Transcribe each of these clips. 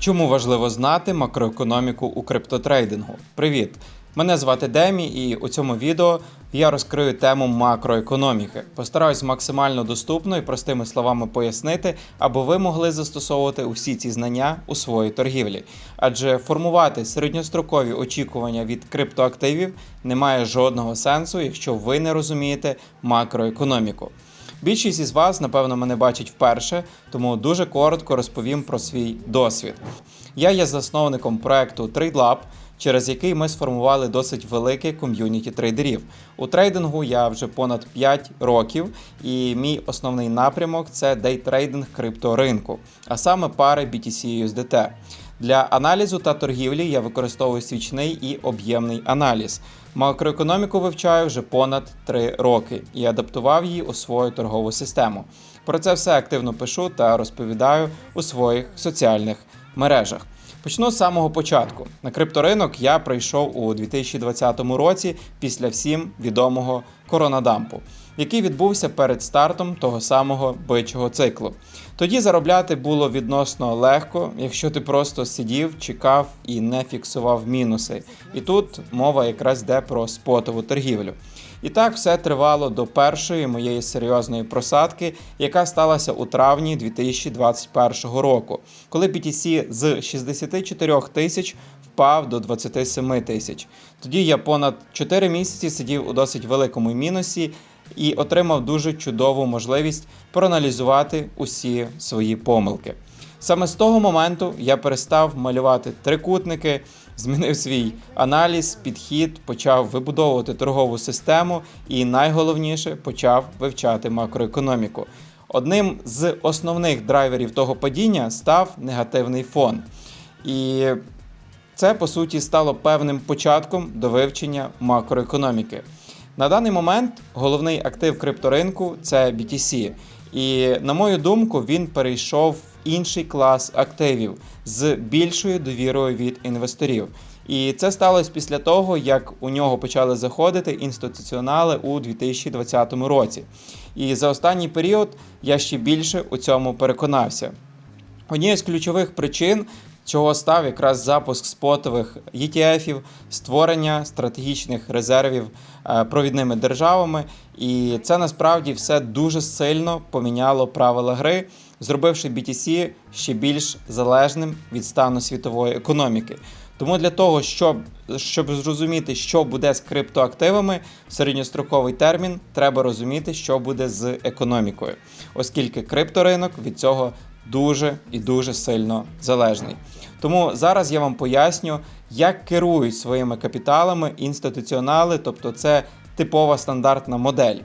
Чому важливо знати макроекономіку у криптотрейдингу? Привіт! Мене звати Демі, і у цьому відео я розкрию тему макроекономіки. Постараюсь максимально доступно і простими словами пояснити, аби ви могли застосовувати усі ці знання у своїй торгівлі. Адже формувати середньострокові очікування від криптоактивів не має жодного сенсу, якщо ви не розумієте макроекономіку. Більшість із вас, напевно, мене бачить вперше, тому дуже коротко розповім про свій досвід. Я є засновником проекту TradeLab, через який ми сформували досить велике ком'юніті трейдерів. У трейдингу я вже понад 5 років, і мій основний напрямок це дейтрейдинг крипторинку, а саме пари BTC USDT. Для аналізу та торгівлі я використовую свічний і об'ємний аналіз. Макроекономіку вивчаю вже понад 3 роки і адаптував її у свою торгову систему. Про це все активно пишу та розповідаю у своїх соціальних мережах. Почну з самого початку. На крипторинок я прийшов у 2020 році після всім відомого коронадампу, який відбувся перед стартом того самого бичого циклу. Тоді заробляти було відносно легко, якщо ти просто сидів, чекав і не фіксував мінуси. І тут мова якраз йде про спотову торгівлю. І так все тривало до першої моєї серйозної просадки, яка сталася у травні 2021 року, коли BTC з 64 тисяч впав до 27 тисяч. Тоді я понад 4 місяці сидів у досить великому мінусі і отримав дуже чудову можливість проаналізувати усі свої помилки. Саме з того моменту я перестав малювати трикутники, змінив свій аналіз, підхід, почав вибудовувати торгову систему і найголовніше почав вивчати макроекономіку. Одним з основних драйверів того падіння став негативний фон. І це по суті стало певним початком до вивчення макроекономіки. На даний момент головний актив крипторинку це BTC. І на мою думку, він перейшов в інший клас активів з більшою довірою від інвесторів. І це сталося після того, як у нього почали заходити інституціонали у 2020 році. І за останній період я ще більше у цьому переконався. Однією з ключових причин чого став якраз запуск спотових ETF, створення стратегічних резервів провідними державами. І це насправді все дуже сильно поміняло правила гри, зробивши BTC ще більш залежним від стану світової економіки. Тому для того, щоб щоб зрозуміти, що буде з криптоактивами в середньостроковий термін, треба розуміти, що буде з економікою, оскільки крипторинок від цього дуже і дуже сильно залежний. Тому зараз я вам поясню, як керують своїми капіталами інституціонали, тобто це типова стандартна модель.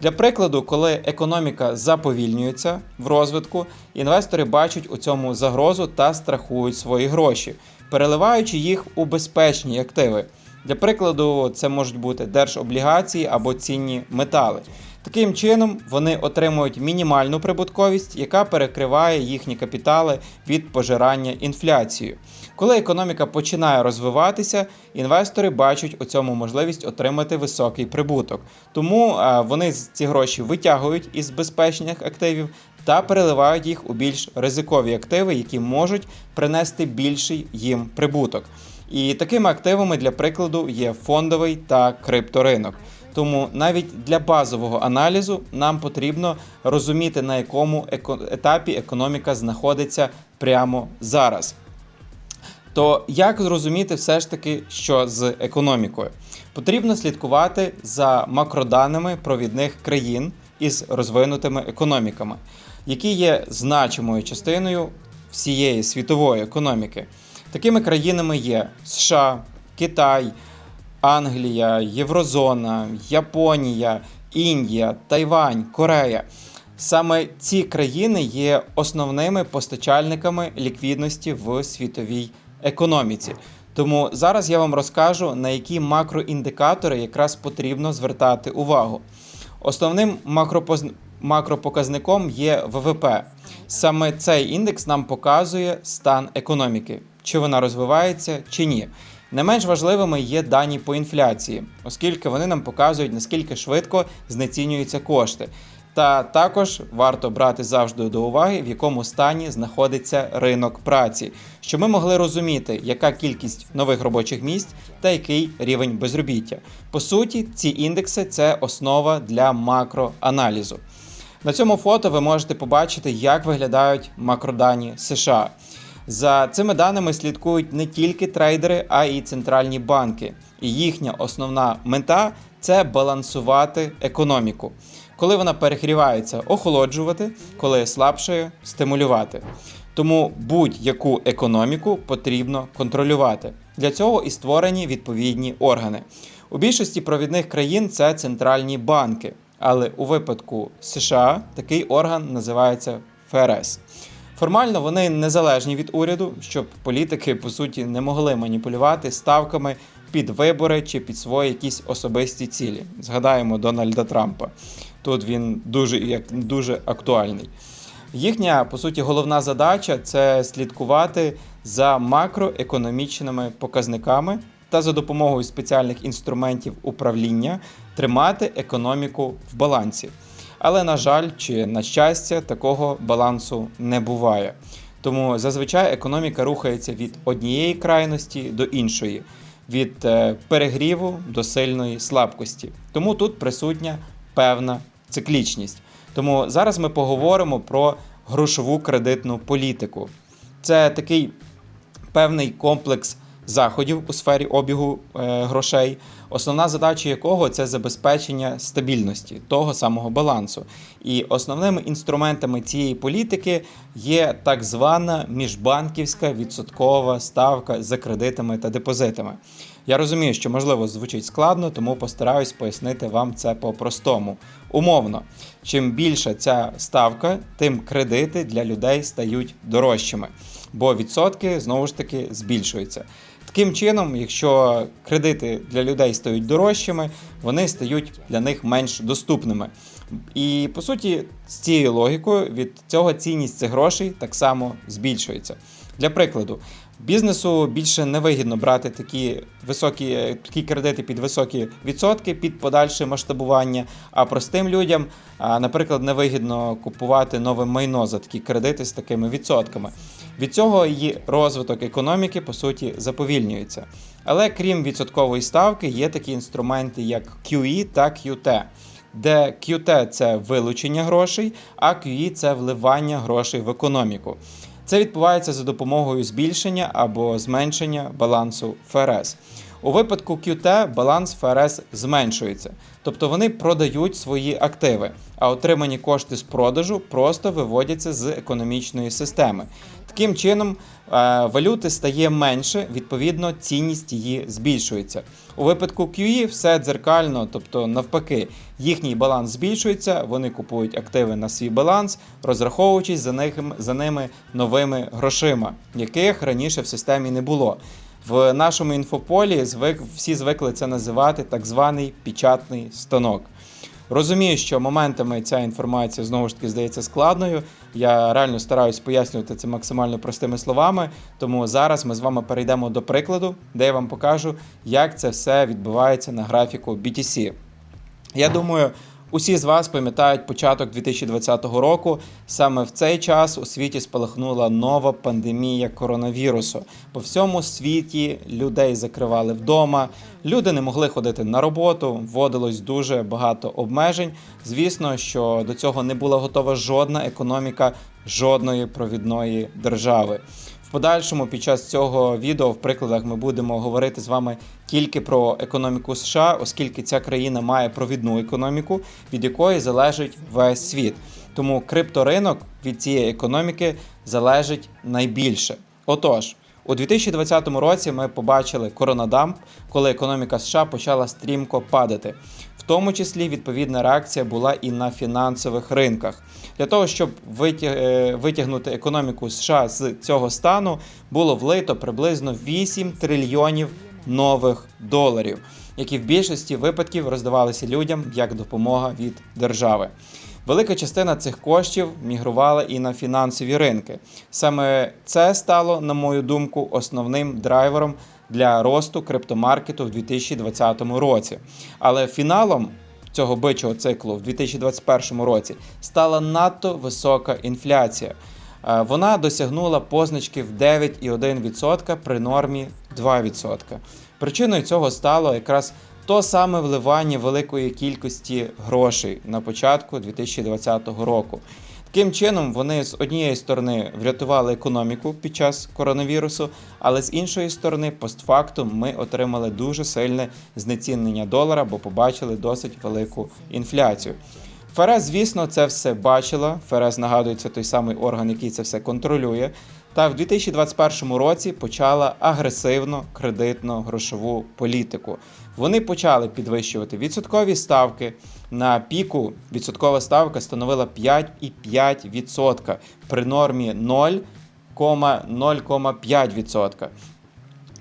Для прикладу, коли економіка заповільнюється в розвитку, інвестори бачать у цьому загрозу та страхують свої гроші, переливаючи їх у безпечні активи. Для прикладу, це можуть бути держоблігації або цінні метали. Таким чином, вони отримують мінімальну прибутковість, яка перекриває їхні капітали від пожирання інфляцією. Коли економіка починає розвиватися, інвестори бачать у цьому можливість отримати високий прибуток. Тому вони ці гроші витягують із безпечних активів та переливають їх у більш ризикові активи, які можуть принести більший їм прибуток. І такими активами для прикладу є фондовий та крипторинок. Тому навіть для базового аналізу нам потрібно розуміти, на якому етапі економіка знаходиться прямо зараз. То як зрозуміти все ж таки, що з економікою? Потрібно слідкувати за макроданими провідних країн із розвинутими економіками, які є значимою частиною всієї світової економіки. Такими країнами є США, Китай. Англія, Єврозона, Японія, Індія, Тайвань, Корея. Саме ці країни є основними постачальниками ліквідності в світовій економіці. Тому зараз я вам розкажу, на які макроіндикатори якраз потрібно звертати увагу. Основним макропоз... макропоказником є ВВП. Саме цей індекс нам показує стан економіки, чи вона розвивається, чи ні. Не менш важливими є дані по інфляції, оскільки вони нам показують, наскільки швидко знецінюються кошти. Та також варто брати завжди до уваги, в якому стані знаходиться ринок праці, щоб ми могли розуміти, яка кількість нових робочих місць та який рівень безробіття. По суті, ці індекси це основа для макроаналізу. На цьому фото ви можете побачити, як виглядають макродані США. За цими даними слідкують не тільки трейдери, а й центральні банки. І їхня основна мета це балансувати економіку. Коли вона перегрівається, охолоджувати, коли слабшає, стимулювати. Тому будь-яку економіку потрібно контролювати. Для цього і створені відповідні органи. У більшості провідних країн це центральні банки, але у випадку США такий орган називається ФРС. Формально вони незалежні від уряду, щоб політики по суті не могли маніпулювати ставками під вибори чи під свої якісь особисті цілі. Згадаємо Дональда Трампа. Тут він дуже як дуже актуальний. Їхня по суті головна задача це слідкувати за макроекономічними показниками та за допомогою спеціальних інструментів управління тримати економіку в балансі. Але, на жаль, чи на щастя, такого балансу не буває. Тому зазвичай економіка рухається від однієї крайності до іншої, від е, перегріву до сильної слабкості. Тому тут присутня певна циклічність. Тому зараз ми поговоримо про грошову кредитну політику. Це такий певний комплекс заходів у сфері обігу е, грошей, основна задача якого це забезпечення стабільності того самого балансу. І основними інструментами цієї політики є так звана міжбанківська відсоткова ставка за кредитами та депозитами. Я розумію, що можливо звучить складно, тому постараюсь пояснити вам це по-простому. Умовно, чим більша ця ставка, тим кредити для людей стають дорожчими, бо відсотки знову ж таки збільшуються. Таким чином, якщо кредити для людей стають дорожчими, вони стають для них менш доступними. І по суті, з цією логікою від цього цінність цих грошей так само збільшується. Для прикладу, бізнесу більше не вигідно брати такі високі такі кредити під високі відсотки під подальше масштабування. А простим людям, наприклад, невигідно купувати нове майно за такі кредити з такими відсотками. Від цього її розвиток економіки по суті заповільнюється. Але крім відсоткової ставки, є такі інструменти, як QE та QT. Де QT – це вилучення грошей, а QE – це вливання грошей в економіку. Це відбувається за допомогою збільшення або зменшення балансу ФРС. У випадку QT баланс ФРС зменшується, тобто вони продають свої активи, а отримані кошти з продажу просто виводяться з економічної системи. Таким чином, е, валюти стає менше, відповідно, цінність її збільшується. У випадку QE все дзеркально, тобто навпаки, їхній баланс збільшується, вони купують активи на свій баланс, розраховуючись за, них, за ними новими грошима, яких раніше в системі не було. В нашому інфополі звик, всі звикли це називати так званий печатний станок. Розумію, що моментами ця інформація знову ж таки здається складною. Я реально стараюсь пояснювати це максимально простими словами. Тому зараз ми з вами перейдемо до прикладу, де я вам покажу, як це все відбувається на графіку BTC. Я думаю, усі з вас пам'ятають початок 2020 року. Саме в цей час у світі спалахнула нова пандемія коронавірусу. По всьому світі людей закривали вдома, люди не могли ходити на роботу, вводилось дуже багато обмежень. Звісно, що до цього не була готова жодна економіка жодної провідної держави. Подальшому під час цього відео в прикладах ми будемо говорити з вами тільки про економіку США, оскільки ця країна має провідну економіку, від якої залежить весь світ. Тому крипторинок від цієї економіки залежить найбільше. Отож. У 2020 році ми побачили коронадамп, коли економіка США почала стрімко падати. В тому числі відповідна реакція була і на фінансових ринках. Для того, щоб е, витягнути економіку США з цього стану, було влито приблизно 8 трильйонів нових доларів, які в більшості випадків роздавалися людям як допомога від держави. Велика частина цих коштів мігрувала і на фінансові ринки. Саме це стало, на мою думку, основним драйвером для росту криптомаркету в 2020 році. Але фіналом цього бичого циклу в 2021 році стала надто висока інфляція. Е, Вона досягнула позначки в 9,1% при нормі 2%. Причиною цього стало якраз то саме вливання великої кількості грошей на початку 2020 року. Таким чином, вони з однієї сторони врятували економіку під час коронавірусу, але з іншої сторони, постфактум, ми отримали дуже сильне знецінення долара, бо побачили досить велику інфляцію. ФРС, звісно, це все бачила. ФРС нагадує, це той самий орган, який це все контролює. Та в 2021 році почала агресивну кредитну грошову політику. Вони почали підвищувати відсоткові ставки. На піку відсоткова ставка становила 5,5% при нормі 0,0,5%.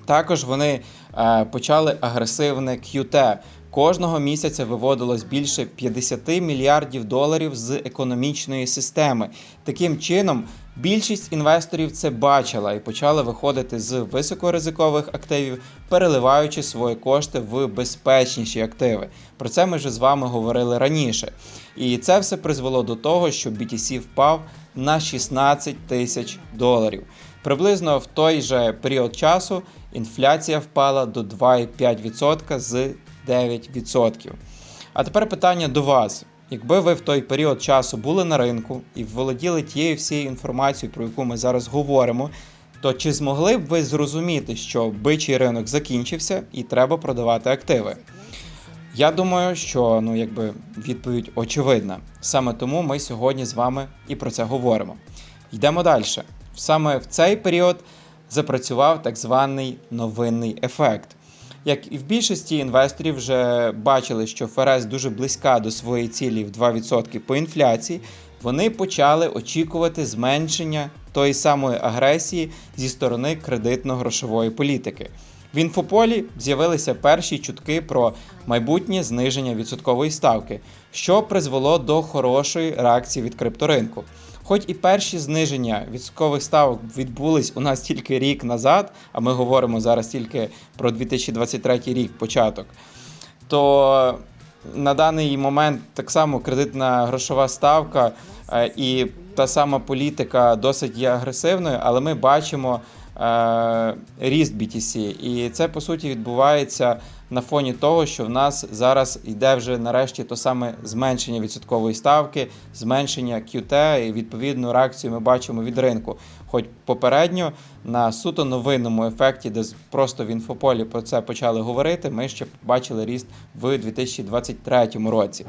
Також вони е, почали агресивне QT. Кожного місяця виводилось більше 50 мільярдів доларів з економічної системи. Таким чином, більшість інвесторів це бачила і почали виходити з високоризикових активів, переливаючи свої кошти в безпечніші активи. Про це ми вже з вами говорили раніше. І це все призвело до того, що BTC впав на 16 тисяч доларів. Приблизно в той же період часу інфляція впала до 2,5% з 9%. А тепер питання до вас. Якби ви в той період часу були на ринку і володіли тією всією інформацією, про яку ми зараз говоримо, то чи змогли б ви зрозуміти, що бичий ринок закінчився і треба продавати активи? Я думаю, що ну якби відповідь очевидна. Саме тому ми сьогодні з вами і про це говоримо. Йдемо далі. Саме в цей період запрацював так званий новинний ефект. Як і в більшості інвесторів вже бачили, що ФРС дуже близька до своєї цілі в 2% по інфляції, вони почали очікувати зменшення тої самої агресії зі сторони кредитно-грошової політики. В інфополі з'явилися перші чутки про майбутнє зниження відсоткової ставки, що призвело до хорошої реакції від крипторинку. Хоч і перші зниження відсоткових ставок відбулись у нас тільки рік назад, а ми говоримо зараз тільки про 2023 рік початок, то на даний момент так само кредитна грошова ставка е, і та сама політика досить є агресивною, але ми бачимо ріст BTC. І це по суті відбувається на фоні того, що в нас зараз йде вже нарешті то саме зменшення відсоткової ставки, зменшення QT, і відповідну реакцію ми бачимо від ринку. Хоч попередньо на суто новинному ефекті, де просто в інфополі про це почали говорити, ми ще бачили ріст в 2023 році.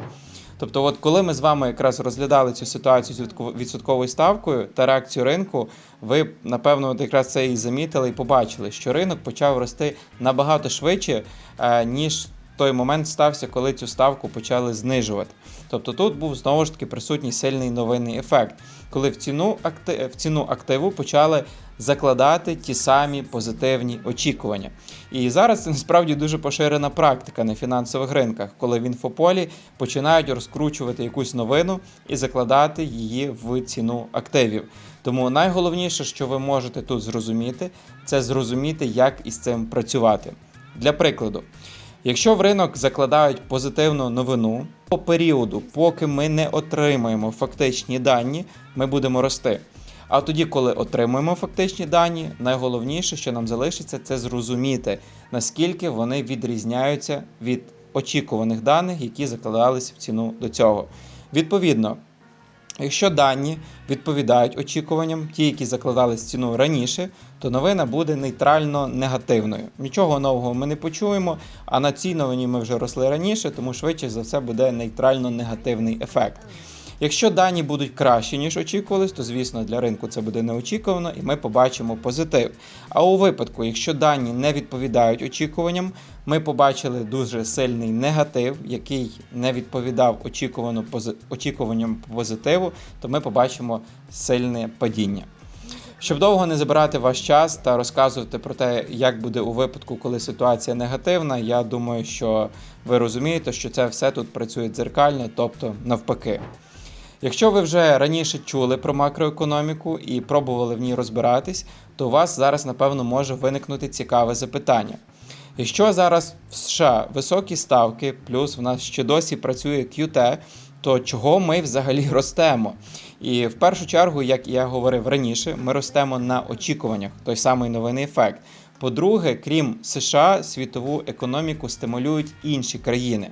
Тобто, от коли ми з вами якраз розглядали цю ситуацію з відсотковою ставкою та реакцію ринку, ви напевно якраз це і замітили і побачили, що ринок почав рости набагато швидше, е, ніж той момент стався, коли цю ставку почали знижувати. Тобто тут був знову ж таки присутній сильний новинний ефект, коли в ціну активу почали закладати ті самі позитивні очікування. І зараз це насправді дуже поширена практика на фінансових ринках, коли в інфополі починають розкручувати якусь новину і закладати її в ціну активів. Тому найголовніше, що ви можете тут зрозуміти, це зрозуміти, як із цим працювати. Для прикладу, якщо в ринок закладають позитивну новину, по періоду, поки ми не отримаємо фактичні дані, ми будемо рости. А тоді, коли отримуємо фактичні дані, найголовніше, що нам залишиться, це зрозуміти, наскільки вони відрізняються від очікуваних даних, які закладались в ціну до цього. Відповідно, Якщо дані відповідають очікуванням, ті, які закладались в ціну раніше, то новина буде нейтрально негативною. Нічого нового ми не почуємо, а на цій новині ми вже росли раніше, тому швидше за все буде нейтрально негативний ефект. Якщо дані будуть кращі, ніж очікувалось, то звісно для ринку це буде неочікувано і ми побачимо позитив. А у випадку, якщо дані не відповідають очікуванням, ми побачили дуже сильний негатив, який не відповідав очікувано очікуванням позитиву, то ми побачимо сильне падіння. Щоб довго не забирати ваш час та розказувати про те, як буде у випадку, коли ситуація негативна, я думаю, що ви розумієте, що це все тут працює дзеркально, тобто навпаки. Якщо ви вже раніше чули про макроекономіку і пробували в ній розбиратись, то у вас зараз, напевно, може виникнути цікаве запитання. Якщо зараз в США високі ставки, плюс в нас ще досі працює QT, то чого ми взагалі ростемо? І в першу чергу, як я говорив раніше, ми ростемо на очікуваннях, той самий новинний ефект. По-друге, крім США, світову економіку стимулюють інші країни,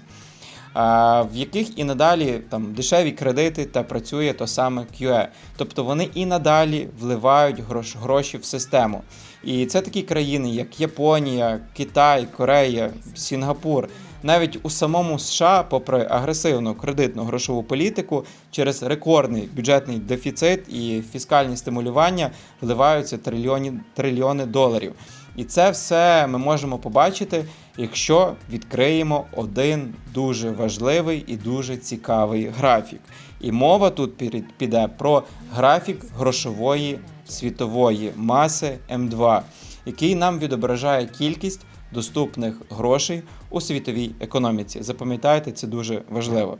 в яких і надалі там дешеві кредити та працює то саме QE. Тобто вони і надалі вливають грош, гроші в систему. І це такі країни, як Японія, Китай, Корея, Сінгапур. Навіть у самому США, попри агресивну кредитну грошову політику, через рекордний бюджетний дефіцит і фіскальні стимулювання вливаються трильйони, трильйони доларів. І це все ми можемо побачити, якщо відкриємо один дуже важливий і дуже цікавий графік. І мова тут піде про графік грошової світової маси М2, який нам відображає кількість доступних грошей у світовій економіці. Запам'ятайте, це дуже важливо.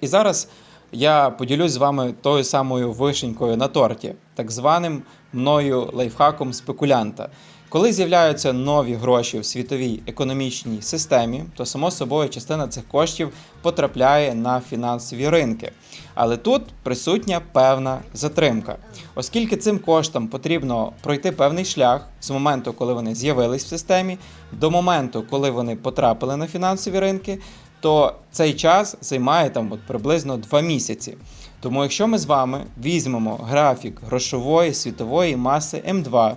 І зараз я поділюсь з вами тою самою вишенькою на торті, так званим мною лайфхаком спекулянта. Коли з'являються нові гроші в світовій економічній системі, то само собою частина цих коштів потрапляє на фінансові ринки. Але тут присутня певна затримка, оскільки цим коштам потрібно пройти певний шлях з моменту, коли вони з'явились в системі, до моменту, коли вони потрапили на фінансові ринки, то цей час займає там от приблизно 2 місяці. Тому якщо ми з вами візьмемо графік грошової світової маси М2,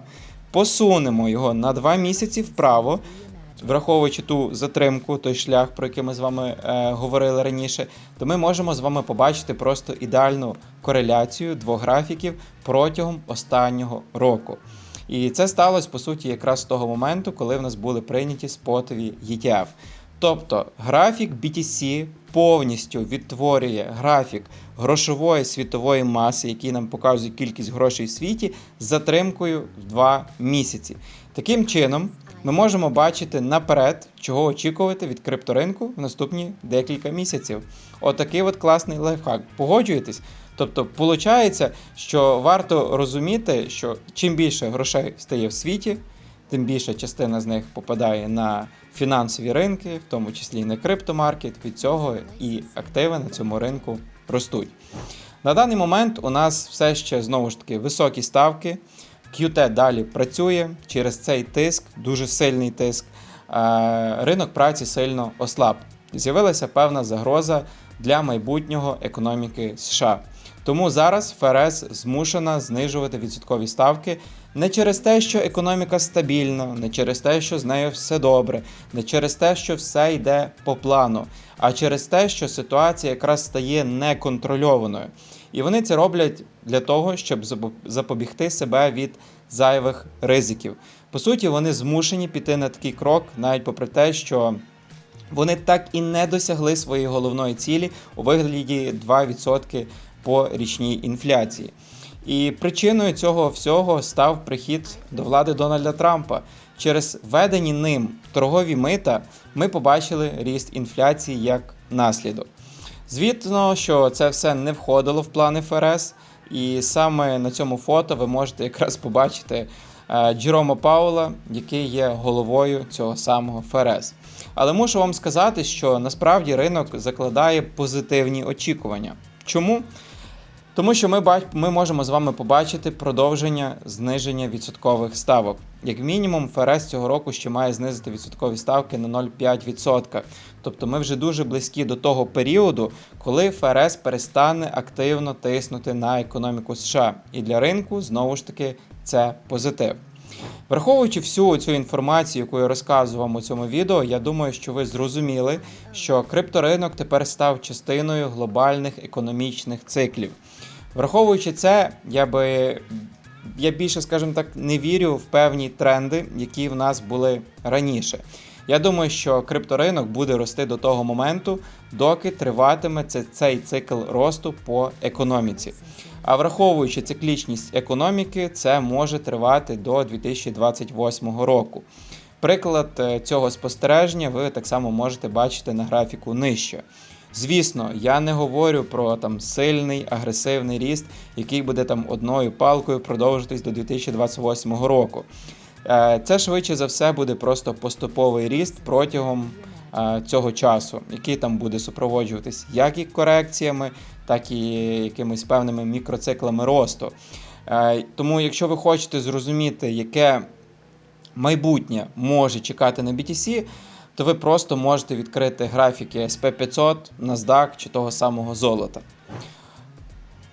посунемо його на 2 місяці вправо, враховуючи ту затримку, той шлях, про який ми з вами е, говорили раніше, то ми можемо з вами побачити просто ідеальну кореляцію двох графіків протягом останнього року. І це сталося по суті якраз з того моменту, коли в нас були прийняті спотові ETF. Тобто графік BTC повністю відтворює графік грошової світової маси, який нам показує кількість грошей в світі, з затримкою в 2 місяці. Таким чином, ми можемо бачити наперед, чого очікувати від крипторинку в наступні декілька місяців. Отакий от класний лайфхак. Погоджуєтесь? Тобто, виходить, що варто розуміти, що чим більше грошей стає в світі, тим більша частина з них попадає на фінансові ринки, в тому числі і на криптомаркет. Від цього і активи на цьому ринку ростуть. На даний момент у нас все ще знову ж таки високі ставки. QT далі працює через цей тиск, дуже сильний тиск. е, Ринок праці сильно ослаб. З'явилася певна загроза для майбутнього економіки США. Тому зараз ФРС змушена знижувати відсоткові ставки не через те, що економіка стабільна, не через те, що з нею все добре, не через те, що все йде по плану, а через те, що ситуація якраз стає неконтрольованою. І вони це роблять для того, щоб запобігти себе від зайвих ризиків. По суті, вони змушені піти на такий крок, навіть попри те, що вони так і не досягли своєї головної цілі у вигляді 2% по річній інфляції. І причиною цього всього став прихід до влади Дональда Трампа. Через введені ним торгові мита ми побачили ріст інфляції як наслідок. Звітно, що це все не входило в плани ФРС, і саме на цьому фото ви можете якраз побачити е, Джерома Паула, який є головою цього самого ФРС. Але мушу вам сказати, що насправді ринок закладає позитивні очікування. Чому? Тому що ми, ми можемо з вами побачити продовження зниження відсоткових ставок. Як мінімум, ФРС цього року ще має знизити відсоткові ставки на 0,5%. Тобто ми вже дуже близькі до того періоду, коли ФРС перестане активно тиснути на економіку США. І для ринку знову ж таки це позитив. Враховуючи всю цю інформацію, яку я розказував у цьому відео, я думаю, що ви зрозуміли, що крипторинок тепер став частиною глобальних економічних циклів. Враховуючи це, я би я більше, скажімо так, не вірю в певні тренди, які в нас були раніше. Я думаю, що крипторинок буде рости до того моменту, доки триватиме цей цикл росту по економіці. А враховуючи циклічність економіки, це може тривати до 2028 року. Приклад е, цього спостереження ви так само можете бачити на графіку нижче. Звісно, я не говорю про там сильний агресивний ріст, який буде там одною палкою продовжитись до 2028 року. Е, Це швидше за все буде просто поступовий ріст протягом е, цього часу, який там буде супроводжуватись як і корекціями, так і якимись певними мікроциклами росту. Е, Тому, якщо ви хочете зрозуміти, яке майбутнє може чекати на BTC, то ви просто можете відкрити графіки SP500, NASDAQ чи того самого золота.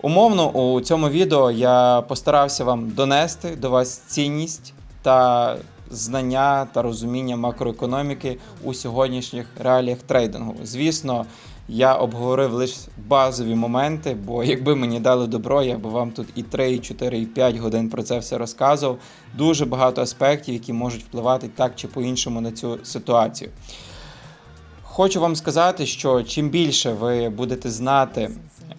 Умовно, у цьому відео я постарався вам донести до вас цінність та знання та розуміння макроекономіки у сьогоднішніх реаліях трейдингу. Звісно, я обговорив лише базові моменти, бо якби мені дали добро, я би вам тут і 3, і 4, і 5 годин про це все розказував. Дуже багато аспектів, які можуть впливати так чи по-іншому на цю ситуацію. Хочу вам сказати, що чим більше ви будете знати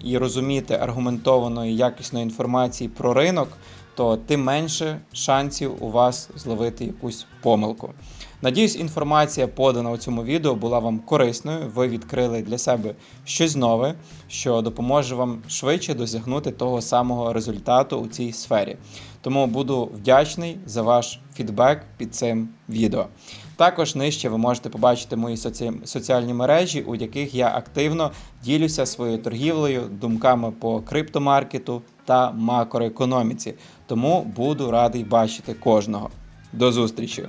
і розуміти аргументованої якісної інформації про ринок, то тим менше шансів у вас зловити якусь помилку. Надіюсь, інформація подана у цьому відео була вам корисною. Ви відкрили для себе щось нове, що допоможе вам швидше досягнути того самого результату у цій сфері. Тому буду вдячний за ваш фідбек під цим відео. Також нижче ви можете побачити мої соці... соціальні мережі, у яких я активно ділюся своєю торгівлею, думками по криптомаркету та макроекономіці. Тому буду радий бачити кожного. До зустрічі!